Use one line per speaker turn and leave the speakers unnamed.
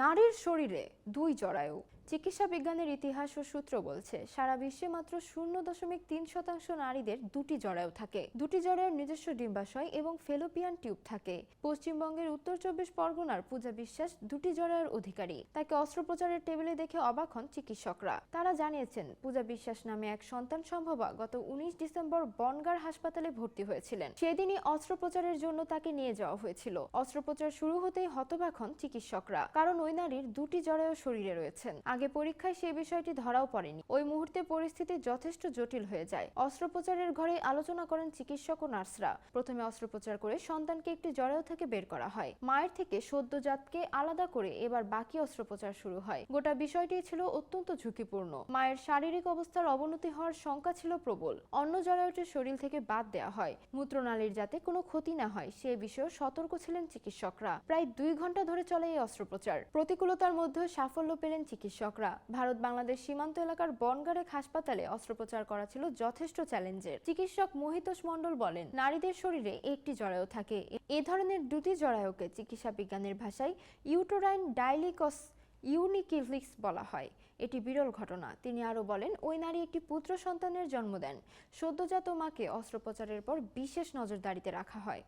নারীর শরীরে দুই জরায়ু। চিকিৎসা বিজ্ঞানের ইতিহাস ও সূত্র বলছে, সারা বিশ্বে মাত্র শূন্য দশমিক তিন শতাংশ নারীদের দুটি জরায়ু থাকে। দুটি জরায়ুর নিজস্ব ডিম্বাশয় এবং ফেলোপিয়ান টিউব থাকে। পশ্চিমবঙ্গের উত্তর চব্বিশ পরগনার পূজা বিশ্বাস দুটি জরায়ুর অধিকারী। তাকে অস্ত্রোপচারের টেবিলে দেখে অবাক হন চিকিৎসকরা। তারা জানিয়েছেন, পূজা বিশ্বাস নামে এক সন্তান সম্ভবা গত উনিশ ডিসেম্বর বনগার হাসপাতালে ভর্তি হয়েছিলেন। সেদিনই অস্ত্রোপচারের জন্য তাকে নিয়ে যাওয়া হয়েছিল। অস্ত্রোপচার শুরু হতেই হতবাক হন চিকিৎসকরা, কারণ ওই নারীর দুটি জরায়ু শরীরে রয়েছেন। আগে পরীক্ষায় সেই বিষয়টি ধরাও পড়েনি। ওই মুহূর্তে পরিস্থিতি যথেষ্ট জটিল হয়ে যায়। অস্ত্রোপচারের ঘরে আলোচনা করেন চিকিৎসক ও নার্সরা। প্রথমে অস্ত্রোপচার করে সন্তানকে একটি জরায়ু থেকে বের করা হয়। মায়ের থেকে সদ্যজাতকে আলাদা করে এবার বাকি অস্ত্রোপচার শুরু হয়। গোটা বিষয়টি ছিল অত্যন্ত ঝুঁকিপূর্ণ। মায়ের শারীরিক অবস্থার অবনতি হওয়ার শঙ্কা ছিল প্রবল। অন্য জরায়ুটির শরীর থেকে বাদ দেওয়া হয়। মূত্রনালীর যাতে কোনো ক্ষতি না হয়, সে বিষয়ে সতর্ক ছিলেন চিকিৎসকরা। প্রায় দুই ঘণ্টা ধরে চলে এই অস্ত্রোপচার। প্রতিকূলতার মধ্যেও সাফল্য পেলেন চিকিৎসকরা ভারত বাংলাদেশ সীমান্ত এলাকার বনগারেক হাসপাতালে অস্ত্রোপচার করা ছিল যথেষ্ট চ্যালেঞ্জের। চিকিৎসক মোহিতোষ মণ্ডল বলেন, নারীদের শরীরে একটি জরায়ু থাকে। এ ধরনের দুটি জরায়ুকে চিকিৎসা বিজ্ঞানের ভাষায় ইউটোরাইন ডাইলিকস ইউনিকিলিক্স বলা হয়। এটি বিরল ঘটনা। তিনি আরও বলেন, ওই নারী একটি পুত্র সন্তানের জন্ম দেন। সদ্যজাত মাকে অস্ত্রোপচারের পর বিশেষ নজরদারিতে রাখা হয়।